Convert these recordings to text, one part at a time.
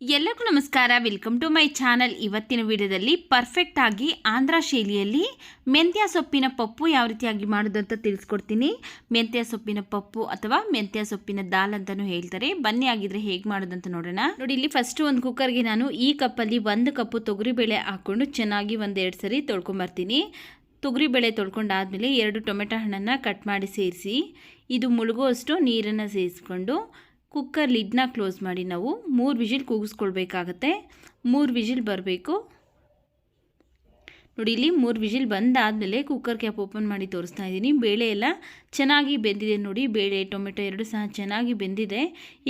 ಎಲ್ಲರಿಗೂ ನಮಸ್ಕಾರ. Welcome to my channel ಇವತ್ತಿನ ವಿಡಿಯೋದಲ್ಲಿ ಪರ್ಫೆಕ್ಟ್ ಆಗಿ ಆಂಧ್ರ ಶೈಲಿಯಲ್ಲಿ ಮೆಂತ್ಯ ಸೊಪ್ಪಿನ ಪಪ್ಪು ಯಾವ ರೀತಿಯಾಗಿ ಮಾಡೋದು ಅಂತ ತಿಳಿಸ್ಕೊಡ್ತೀನಿ. ಮೆಂತ್ಯ ಸೊಪ್ಪಿನ ಪಪ್ಪು ಅಥವಾ ಮೆಂತ್ಯ ಸೊಪ್ಪಿನ ದಾಲ್ ಅಂತಲೂ ಹೇಳ್ತಾರೆ. ಬನ್ನಿ ಆಗಿದ್ರೆ ಹೇಗೆ ಮಾಡೋದು ಅಂತ ನೋಡೋಣ. ನೋಡಿ, ಇಲ್ಲಿ ಫಸ್ಟ್ ಒಂದು ಕುಕ್ಕರ್ಗೆ ನಾನು ಈ ಕಪ್ಪಲ್ಲಿ ಒಂದು ಕಪ್ಪು ತೊಗರಿಬೇಳೆ ಹಾಕ್ಕೊಂಡು ಚೆನ್ನಾಗಿ ಒಂದೆರಡು ಸರಿ ತೊಳ್ಕೊಂಬರ್ತೀನಿ ತೊಗರಿಬೇಳೆ ತೊಳ್ಕೊಂಡಾದ್ಮೇಲೆ ಎರಡು ಟೊಮೆಟೊ ಹಣ್ಣನ್ನು ಕಟ್ ಮಾಡಿ ಸೇರಿಸಿ, ಇದು ಮುಳುಗುವಷ್ಟು ನೀರನ್ನು ಸೇರಿಸ್ಕೊಂಡು ಕುಕ್ಕರ್ ಲಿಡ್ನ ಕ್ಲೋಸ್ ಮಾಡಿ ನಾವು ಮೂರು ವಿಜಿಲ್ ಕೂಗಿಸ್ಕೊಳ್ಬೇಕಾಗತ್ತೆ. ಮೂರು ವಿಜಿಲ್ ಬರಬೇಕು. ನೋಡಿ, ಇಲ್ಲಿ ಮೂರು ವಿಜಿಲ್ ಬಂದಾದಮೇಲೆ ಕುಕ್ಕರ್ ಕ್ಯಾಪ್ ಓಪನ್ ಮಾಡಿ ತೋರಿಸ್ತಾ ಇದ್ದೀನಿ. ಬೇಳೆ ಎಲ್ಲ ಚೆನ್ನಾಗಿ ಬೆಂದಿದೆ ನೋಡಿ. ಬೇಳೆ, ಟೊಮೆಟೊ ಎರಡು ಸಹ ಚೆನ್ನಾಗಿ ಬೆಂದಿದೆ.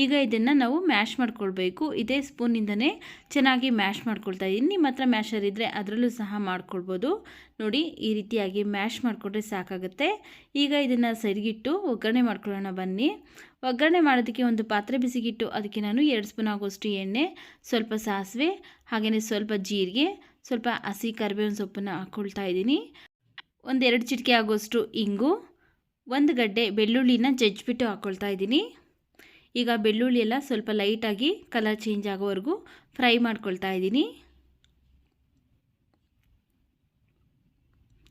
ಈಗ ಇದನ್ನು ನಾವು ಮ್ಯಾಶ್ ಮಾಡ್ಕೊಳ್ಬೇಕು. ಇದೇ ಸ್ಪೂನಿಂದನೇ ಚೆನ್ನಾಗಿ ಮ್ಯಾಶ್ ಮಾಡ್ಕೊಳ್ತಾ ಇದ್ದೀನಿ. ನಿಮ್ಮ ಹತ್ರ ಮ್ಯಾಶರ್ ಇದ್ದರೆ ಅದರಲ್ಲೂ ಸಹ ಮಾಡ್ಕೊಳ್ಬೋದು. ನೋಡಿ, ಈ ರೀತಿಯಾಗಿ ಮ್ಯಾಶ್ ಮಾಡಿಕೊಂಡ್ರೆ ಸಾಕಾಗುತ್ತೆ. ಈಗ ಇದನ್ನು ಸರಿಗಿಟ್ಟು ಒಗ್ಗರಣೆ ಮಾಡ್ಕೊಳ್ಳೋಣ ಬನ್ನಿ. ಒಗ್ಗರಣೆ ಮಾಡೋದಕ್ಕೆ ಒಂದು ಪಾತ್ರೆ ಬಿಸಿಗಿಟ್ಟು, ಅದಕ್ಕೆ ನಾನು ಎರಡು ಸ್ಪೂನ್ ಆಗೋಷ್ಟು ಎಣ್ಣೆ, ಸ್ವಲ್ಪ ಸಾಸಿವೆ, ಹಾಗೆಯೇ ಸ್ವಲ್ಪ ಜೀರಿಗೆ ಸ್ವಲ್ಪ ಹಸಿ ಕರಿಬೇವಿನ ಸೊಪ್ಪನ್ನು ಹಾಕ್ಕೊಳ್ತಾ ಇದ್ದೀನಿ. ಒಂದೆರಡು ಚಿಟಿಕೆ ಆಗೋಷ್ಟು ಇಂಗು, ಒಂದು ಗಡ್ಡೆ ಬೆಳ್ಳುಳ್ಳಿನ ಜಜ್ಜಿಬಿಟ್ಟು ಹಾಕ್ಕೊಳ್ತಾ ಇದ್ದೀನಿ. ಈಗ ಬೆಳ್ಳುಳ್ಳಿ ಎಲ್ಲ ಸ್ವಲ್ಪ ಲೈಟಾಗಿ ಕಲರ್ ಚೇಂಜ್ ಆಗೋವರೆಗೂ ಫ್ರೈ ಮಾಡ್ಕೊಳ್ತಾ ಇದ್ದೀನಿ.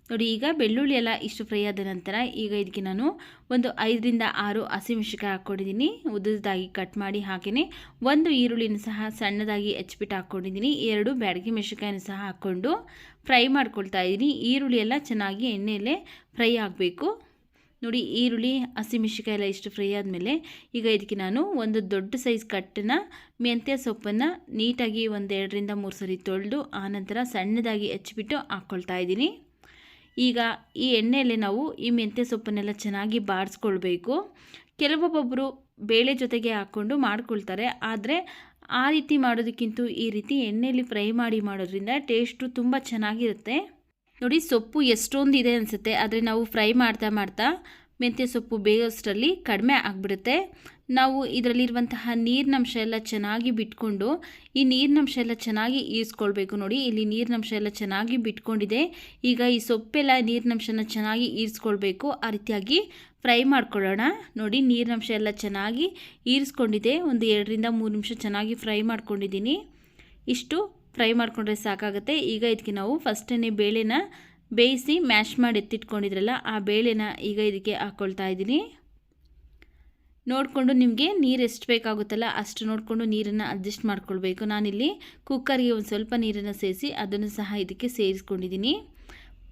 ನೋಡಿ, ಈಗ ಬೆಳ್ಳುಳ್ಳಿ ಎಲ್ಲ ಇಷ್ಟು ಫ್ರೈ ಆದ ನಂತರ ಈಗ ಇದಕ್ಕೆ ನಾನು ಒಂದು ಐದರಿಂದ ಆರು ಹಸಿಮೆಣಸಿಕಾಯಿ ಹಾಕ್ಕೊಂಡಿದ್ದೀನಿ. ಉದ್ದದಾಗಿ ಕಟ್ ಮಾಡಿ ಹಾಕಿನಿ. ಒಂದು ಈರುಳ್ಳಿನ ಸಹ ಸಣ್ಣದಾಗಿ ಹೆಚ್ಚಿಬಿಟ್ಟು ಹಾಕ್ಕೊಂಡಿದ್ದೀನಿ. ಎರಡು ಬ್ಯಾಡಗಿ ಮೆಣಸಿಕಾಯಿನ ಸಹ ಹಾಕ್ಕೊಂಡು ಫ್ರೈ ಮಾಡ್ಕೊಳ್ತಾ ಇದ್ದೀನಿ. ಈರುಳ್ಳಿ ಎಲ್ಲ ಚೆನ್ನಾಗಿ ಎಣ್ಣೆಯಲ್ಲೇ ಫ್ರೈ ಆಗಬೇಕು. ನೋಡಿ, ಈರುಳ್ಳಿ ಹಸಿಮೆಣಸಿಕಾಯಿ ಎಲ್ಲ ಇಷ್ಟು ಫ್ರೈ ಆದಮೇಲೆ ಈಗ ಇದಕ್ಕೆ ನಾನು ಒಂದು ದೊಡ್ಡ ಸೈಜ್ ಕಟ್ಟನ್ನ ಮೆಂತ್ಯ ಸೊಪ್ಪನ್ನು ನೀಟಾಗಿ ಒಂದೆರಡರಿಂದ ಮೂರು ಸರಿ ತೊಳೆದು ಆನಂತರ ಸಣ್ಣದಾಗಿ ಹೆಚ್ಚಿಬಿಟ್ಟು ಹಾಕ್ಕೊಳ್ತಾ ಇದ್ದೀನಿ. ಈಗ ಈ ಎಣ್ಣೆಯಲ್ಲಿ ನಾವು ಈ ಮೆಂತ್ಯ ಸೊಪ್ಪನ್ನೆಲ್ಲ ಚೆನ್ನಾಗಿ ಬಾಡಿಸ್ಕೊಳ್ಬೇಕು ಕೆಲವೊಬ್ಬೊಬ್ಬರು ಬೇಳೆ ಜೊತೆಗೆ ಹಾಕ್ಕೊಂಡು ಮಾಡ್ಕೊಳ್ತಾರೆ. ಆದರೆ ಆ ರೀತಿ ಮಾಡೋದಕ್ಕಿಂತ ಈ ರೀತಿ ಎಣ್ಣೆಯಲ್ಲಿ ಫ್ರೈ ಮಾಡಿ ಮಾಡೋದ್ರಿಂದ ಟೇಸ್ಟು ತುಂಬ ಚೆನ್ನಾಗಿರುತ್ತೆ. ನೋಡಿ ಸೊಪ್ಪು ಎಷ್ಟೊಂದು ಇದೆ ಅನಿಸುತ್ತೆ. ಆದರೆ ನಾವು ಫ್ರೈ ಮಾಡ್ತಾ ಮಾಡ್ತಾ ಮೆಂತ್ಯ ಸೊಪ್ಪು ಬೇಯೋಷ್ಟರಲ್ಲಿ ಕಡಿಮೆ ಆಗಿಬಿಡುತ್ತೆ. ನಾವು ಇದರಲ್ಲಿರುವಂತಹ ನೀರಿನಂಶ ಎಲ್ಲ ಚೆನ್ನಾಗಿ ಬಿಟ್ಕೊಂಡು, ಈ ನೀರಿನಂಶ ಎಲ್ಲ ಚೆನ್ನಾಗಿ ಈರಿಸ್ಕೊಳ್ಬೇಕು ನೋಡಿ. ಇಲ್ಲಿ ನೀರಿನಂಶ ಎಲ್ಲ ಚೆನ್ನಾಗಿ ಬಿಟ್ಕೊಂಡಿದೆ. ಈಗ ಈ ಸೊಪ್ಪೆಲ್ಲ ನೀರಿನಂಶನ ಚೆನ್ನಾಗಿ ಈರಿಸ್ಕೊಳ್ಬೇಕು. ಆ ರೀತಿಯಾಗಿ ಫ್ರೈ ಮಾಡ್ಕೊಳ್ಳೋಣ. ನೋಡಿ, ನೀರಿನಂಶ ಎಲ್ಲ ಚೆನ್ನಾಗಿ ಈರಿಸ್ಕೊಂಡಿದೆ. ಒಂದು ಎರಡರಿಂದ ಮೂರು ನಿಮಿಷ ಚೆನ್ನಾಗಿ ಫ್ರೈ ಮಾಡ್ಕೊಂಡಿದ್ದೀನಿ. ಇಷ್ಟು ಫ್ರೈ ಮಾಡಿಕೊಂಡ್ರೆ ಸಾಕಾಗುತ್ತೆ. ಈಗ ಇದಕ್ಕೆ ನಾವು ಫಸ್ಟೇ ಬೇಳೆನ ಬೇಯಿಸಿ ಮ್ಯಾಶ್ ಮಾಡಿ ಎತ್ತಿಟ್ಕೊಂಡಿದ್ರಲ್ಲ, ಆ ಬೇಳೆನ ಈಗ ಇದಕ್ಕೆ ಹಾಕ್ಕೊಳ್ತಾ ಇದ್ದೀನಿ. ನೋಡಿಕೊಂಡು ನಿಮಗೆ ನೀರು ಎಷ್ಟು ಬೇಕಾಗುತ್ತಲ್ಲ ಅಷ್ಟು ನೋಡಿಕೊಂಡು ನೀರನ್ನು ಅಡ್ಜಸ್ಟ್ ಮಾಡ್ಕೊಳ್ಬೇಕು. ನಾನಿಲ್ಲಿ ಕುಕ್ಕರ್ಗೆ ಒಂದು ಸ್ವಲ್ಪ ನೀರನ್ನು ಸೇರಿಸಿ ಅದನ್ನು ಸಹ ಇದಕ್ಕೆ ಸೇರಿಸ್ಕೊಂಡಿದ್ದೀನಿ.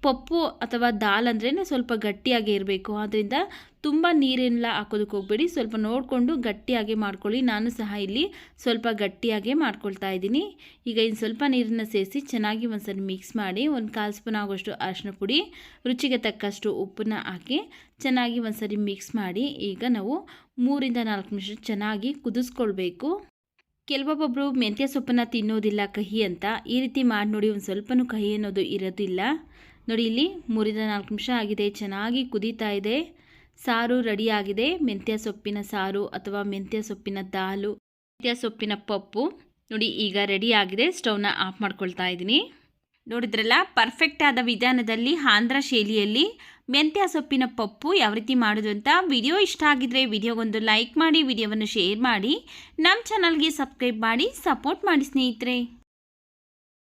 ಪಪ್ಪು ಅಥವಾ ದಾಲ್ ಅಂದ್ರೇ ಸ್ವಲ್ಪ ಗಟ್ಟಿಯಾಗಿ ಇರಬೇಕು. ಆದ್ದರಿಂದ ತುಂಬ ನೀರೆಲ್ಲ ಹಾಕೋದಕ್ಕೆ ಹೋಗಬೇಡಿ. ಸ್ವಲ್ಪ ನೋಡಿಕೊಂಡು ಗಟ್ಟಿಯಾಗೆ ಮಾಡ್ಕೊಳ್ಳಿ. ನಾನು ಸಹ ಇಲ್ಲಿ ಸ್ವಲ್ಪ ಗಟ್ಟಿಯಾಗೆ ಮಾಡ್ಕೊಳ್ತಾ ಇದ್ದೀನಿ. ಈಗ ಇನ್ನು ಸ್ವಲ್ಪ ನೀರನ್ನು ಸೇರಿಸಿ ಚೆನ್ನಾಗಿ ಒಂದ್ಸರಿ ಮಿಕ್ಸ್ ಮಾಡಿ ಒಂದು ಕಾಲು ಸ್ಪೂನ್ ಆಗೋಷ್ಟು ಅರಿಶಿನ ಪುಡಿ, ರುಚಿಗೆ ತಕ್ಕಷ್ಟು ಉಪ್ಪನ್ನ ಹಾಕಿ ಚೆನ್ನಾಗಿ ಒಂದ್ಸರಿ ಮಿಕ್ಸ್ ಮಾಡಿ ಈಗ ನಾವು ಮೂರಿಂದ ನಾಲ್ಕು ನಿಮಿಷ ಚೆನ್ನಾಗಿ ಕುದಿಸ್ಕೊಳ್ಬೇಕು. ಕೆಲವೊಬ್ಬೊಬ್ಬರು ಮೆಂತ್ಯ ಸೊಪ್ಪನ್ನು ತಿನ್ನೋದಿಲ್ಲ ಕಹಿ ಅಂತ. ಈ ರೀತಿ ಮಾಡಿ ನೋಡಿ ಒಂದು ಸ್ವಲ್ಪನೂ ಕಹಿ ಅನ್ನೋದು ಇರೋದಿಲ್ಲ. ನೋಡಿ ಇಲ್ಲಿ ಮುರಿದ ನಾಲ್ಕು ನಿಮಿಷ ಆಗಿದೆ, ಚೆನ್ನಾಗಿ ಕುದೀತಾ ಇದೆ. ಸಾರು ರೆಡಿಯಾಗಿದೆ. ಮೆಂತ್ಯ ಸೊಪ್ಪಿನ ಸಾರು ಅಥವಾ ಮೆಂತ್ಯ ಸೊಪ್ಪಿನ ದಾಲು, ಮೆಂತ್ಯ ಸೊಪ್ಪಿನ ಪಪ್ಪು. ನೋಡಿ ಈಗ ರೆಡಿ ಆಗಿದೆ. ಸ್ಟವ್ನ ಆಫ್ ಮಾಡ್ಕೊಳ್ತಾ ಇದ್ದೀನಿ. ನೋಡಿದ್ರಲ್ಲ ಪರ್ಫೆಕ್ಟ್ ಆದ ವಿಧಾನದಲ್ಲಿ ಆಂಧ್ರ ಶೈಲಿಯಲ್ಲಿ ಮೆಂತ್ಯ ಸೊಪ್ಪಿನ ಪಪ್ಪು ಯಾವ ರೀತಿ ಮಾಡೋದು ಅಂತ ವಿಡಿಯೋ ಇಷ್ಟ ಆಗಿದ್ರೆ ವಿಡಿಯೋಗೊಂದು ಲೈಕ್ ಮಾಡಿ, ವಿಡಿಯೋವನ್ನು ಶೇರ್ ಮಾಡಿ. ನಮ್ಮ ಚಾನಲ್ಗೆ ಸಬ್ಸ್ಕ್ರೈಬ್ ಮಾಡಿ, ಸಪೋರ್ಟ್ ಮಾಡಿ ಸ್ನೇಹಿತರೆ.